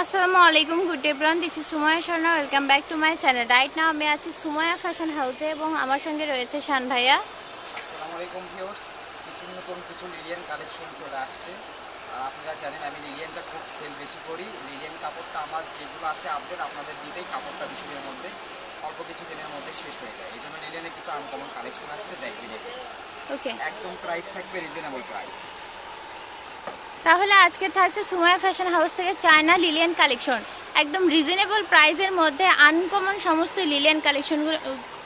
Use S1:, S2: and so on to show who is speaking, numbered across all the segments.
S1: আসসালামু আলাইকুম good day bran this is Sumaya Sharma welcome back to my channel right now আমি আছি Sumaiya fashion হাউসে এবং আমার সঙ্গে রয়েছে শান ভাইয়া।
S2: আসসালামু আলাইকুম ভিউয়ার্স কিছু নতুন কিছু লিলিয়ান কালেকশন চলে আসছে। আর আপনারা জানেন আমি লিলিয়ানটা খুব সেল বেশি করি। লিলিয়ান কাপড়টা আমার যেগুলো আসে আপডেট আপনাদের দিতেই কাপড়টা বেশি দিনের মধ্যে অল্প কিছু দিনের মধ্যে শেষ হয়ে যায়। এই জন্য লিলিয়ানে কিছু আনকমন কালেকশন আসছে দেখবেন
S1: ওকে
S2: একদম প্রাইস থাকবে রিজনেবল প্রাইস
S1: তাহলে আজকে থাকছে সুমায়া ফ্যাশন হাউস থেকে চায়না লিলিয়ান কালেকশন। একদম রিজনেবল প্রাইসের মধ্যে আনকমন সমস্ত লিলিয়ান কালেকশনগুলো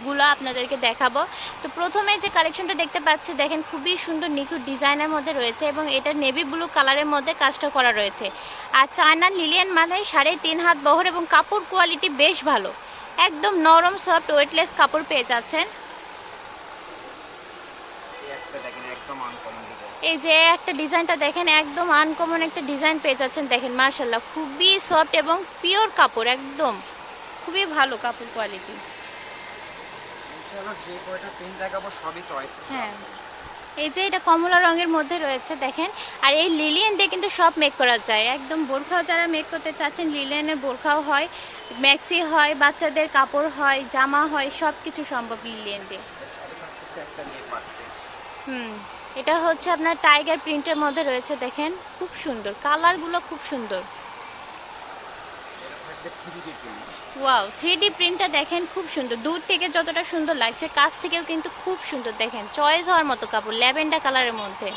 S1: গুলো আপনাদেরকে দেখাবো। তো প্রথমে যে কালেকশনটা দেখতে পাচ্ছি, দেখেন খুবই সুন্দর নিখুঁত ডিজাইনের মধ্যে রয়েছে এবং এটা নেভি ব্লু কালারের মধ্যে কাজটা করা রয়েছে। আর চায়না লিলিয়ান মানে সাড়ে তিন হাত বহর এবং কাপড় কোয়ালিটি বেশ ভালো। একদম নরম সফট ওয়েটলেস কাপড় পেয়ে যাচ্ছেন।
S2: একদম আনকমন
S1: এই যে একটা ডিজাইনটা দেখেন একদম আনকমন একটা ডিজাইন পেয়ে যাচ্ছেন দেখেন মার্শাল্লাহ খুবই সফট এবং পিওর কাপড় একদম। খুবই ভালো কাপড় কোয়ালিটি হ্যাঁ। এই যে এটা কমলা রঙের মধ্যে রয়েছে দেখেন। আর এই লিলিয়ান দিয়ে কিন্তু সব মেক করা যায়। একদম বোরখাও যারা মেক করতে চাচ্ছেন লিলিয়ানের বোরখাও হয় ম্যাক্সি হয় বাচ্চাদের কাপড় হয় জামা হয় সব কিছু সম্ভব লিলিয়ান দিয়ে। হুম। এটা হচ্ছে আপনার টাইগার প্রিন্টের মধ্যে রয়েছে, দেখেন। খুব সুন্দর। কালারগুলো খুব সুন্দর। ওয়াও থ্রি প্রিন্টটা দেখেন, খুব সুন্দর। দূর থেকে যতটা সুন্দর লাগছে, কাছ থেকেও কিন্তু খুব সুন্দর। দেখেন চয়েস হওয়ার মতো কাপড়, ল্যাভেন্ডার কালারের মধ্যে।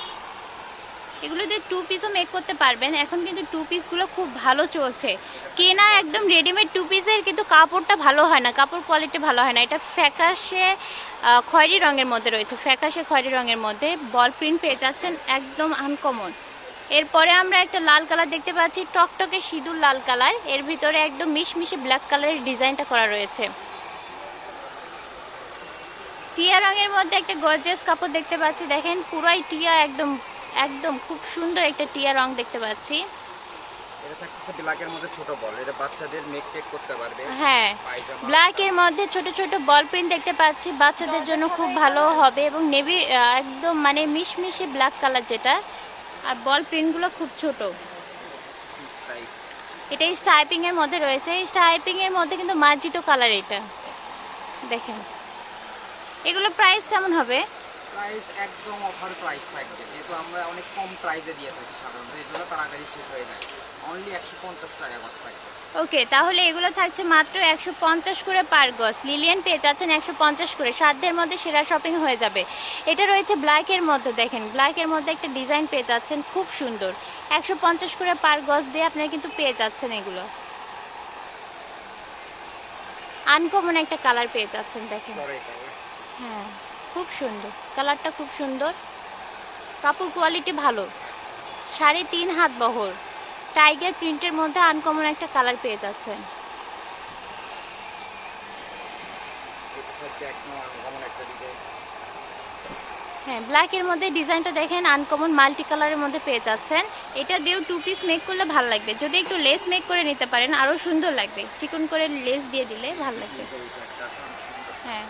S1: এগুলো দিয়ে টু পিসও মেক করতে পারবেন। এখন কিন্তু টু পিসগুলো খুব ভালো চলছে। কেনা একদম রেডিমেড টু পিসের কিন্তু কাপড়টা ভালো হয় না, কাপড় কোয়ালিটি ভালো হয় না। এটা ফ্যাকাশে খয়েরি রঙের মধ্যে রয়েছে, ফ্যাকাশে খয়েরি রঙের মধ্যে। বল প্রিন্ট পেয়ে যাচ্ছেন একদম আনকমন এরপরে আমরা একটা লাল কালার দেখতে পাচ্ছি, টকটকে সিঁদুর লাল কালারের ভিতরে একদম মিশমিশে ব্ল্যাক কালারের ডিজাইনটা করা রয়েছে। টিয়া রঙের মধ্যে একটা গর্জিয়াস কাপড় দেখতে পাচ্ছি। দেখেন, পুরাই টিয়া একদম একদম খুব সুন্দর একটা টিয়া রং দেখতে পাচ্ছি।
S2: এটা থাকতেছে ব্ল্যাকের মধ্যে ছোট বল এটা বাচ্চাদের মেক টেক করতে পারবে।
S1: হ্যাঁ ব্ল্যাকের মধ্যে ছোট ছোট বল প্রিন্ট দেখতে পাচ্ছি বাচ্চাদের জন্য খুব ভালো হবে এবং নেভি একদম মানে মিশমিশে ব্ল্যাক কালার যেটা আর বল প্রিন্টগুলো খুব ছোট। এটা স্টাইপিং এর মধ্যে রয়েছে এই স্টাইপিং এর মধ্যে কিন্তু মার্জিটো কালার এটা। দেখেন। এগুলো প্রাইস কেমন হবে?
S2: প্রাইস একদম অফার প্রাইস থাকবে। যেহেতু আমরা অনেক কম প্রাইসে দিয়ে থাকি সাধারণত এই জন্য তাড়াতাড়ি শেষ হয়ে যায়। অনলি একশো পঞ্চাশ টাকা গছ থাকবে।
S1: ওকে তাহলে এগুলো থাকছে মাত্র একশো পঞ্চাশ করে পার গজ। লিলিয়ান পেয়ে যাচ্ছেন একশো পঞ্চাশ করে। সাধ্যের মধ্যে সেরা শপিং হয়ে যাবে। এটা রয়েছে ব্ল্যাকের মধ্যে দেখেন। ব্ল্যাকের মধ্যে একটা ডিজাইন পেয়ে যাচ্ছেন খুব সুন্দর। একশো পঞ্চাশ করে পার গজ দিয়ে আপনারা কিন্তু পেয়ে যাচ্ছেন এগুলো। আনকমন একটা কালার পেয়ে যাচ্ছেন দেখেন। হ্যাঁ। খুব সুন্দর, কালারটা খুব সুন্দর। কাপড় কোয়ালিটি ভালো। সাড়ে তিন হাত বহর। টাইগার প্রিন্টের মধ্যে আনকমন একটা কালার পেয়ে যাচ্ছেন। হ্যাঁ ব্ল্যাকের মধ্যে ডিজাইনটা দেখেন আনকমন মাল্টি কালারের মধ্যে পেয়ে যাচ্ছেন। এটা দিয়েও টু পিস মেক করলে ভালো লাগবে। যদি একটু লেস মেক করে নিতে পারেন আরও সুন্দর লাগবে। চিকন করে লেস দিয়ে দিলে ভালো লাগবে। হ্যাঁ।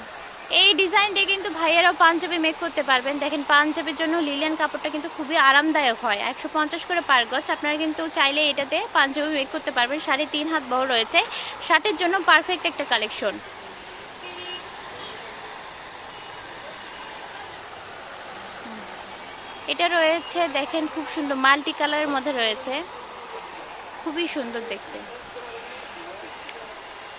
S1: এই ডিজাইন দিয়ে কিন্তু ভাইয়েরাও পাঞ্জাবি মেক করতে পারবেন। দেখেন পাঞ্জাবির জন্য লিলিয়ান কাপড়টা কিন্তু খুবই আরামদায়ক হয়। একশো পঞ্চাশ করে পার গজ। আপনারা কিন্তু চাইলে এটাতে পাঞ্জাবি মেক করতে পারবেন। সাড়ে তিন হাত বড় রয়েছে। শার্টের জন্য পারফেক্ট একটা কালেকশন এটা রয়েছে, দেখেন খুব সুন্দর। মাল্টি কালারের মধ্যে রয়েছে। খুবই সুন্দর দেখতে।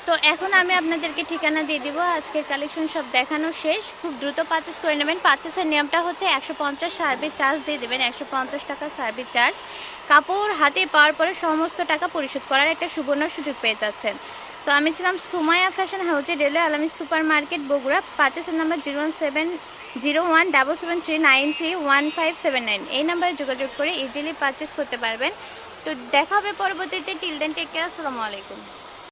S1: তো এখন আমি আপনাদেরকে ঠিকানা দিয়ে দিব। আজকের কালেকশন সব দেখানো শেষ। খুব দ্রুত পারচেস করে নেবেন। পারচেসের নিয়মটা হচ্ছে একশো পঞ্চাশ সার্ভিস চার্জ দিয়ে দেবেন। একশো পঞ্চাশ টাকা সার্ভিস চার্জ কাপড় হাতে পাওয়ার পরে সমস্ত টাকা পরিশোধ করার একটা সুবর্ণ সুযোগ পেয়ে যাচ্ছেন। তো আমি ছিলাম সুমায়া ফ্যাশন হাউসে রেলওয়ে আলামী super market Bogura. পারচেসের number zero one seven zero one double seven three nine three one five seven nine এই নাম্বারে যোগাযোগ করে ইজিলি পারচেস করতে পারবেন। তো দেখা হবে পরবর্তীতে। টিল দেন টেক কেয়ার আসসালামু আলাইকুম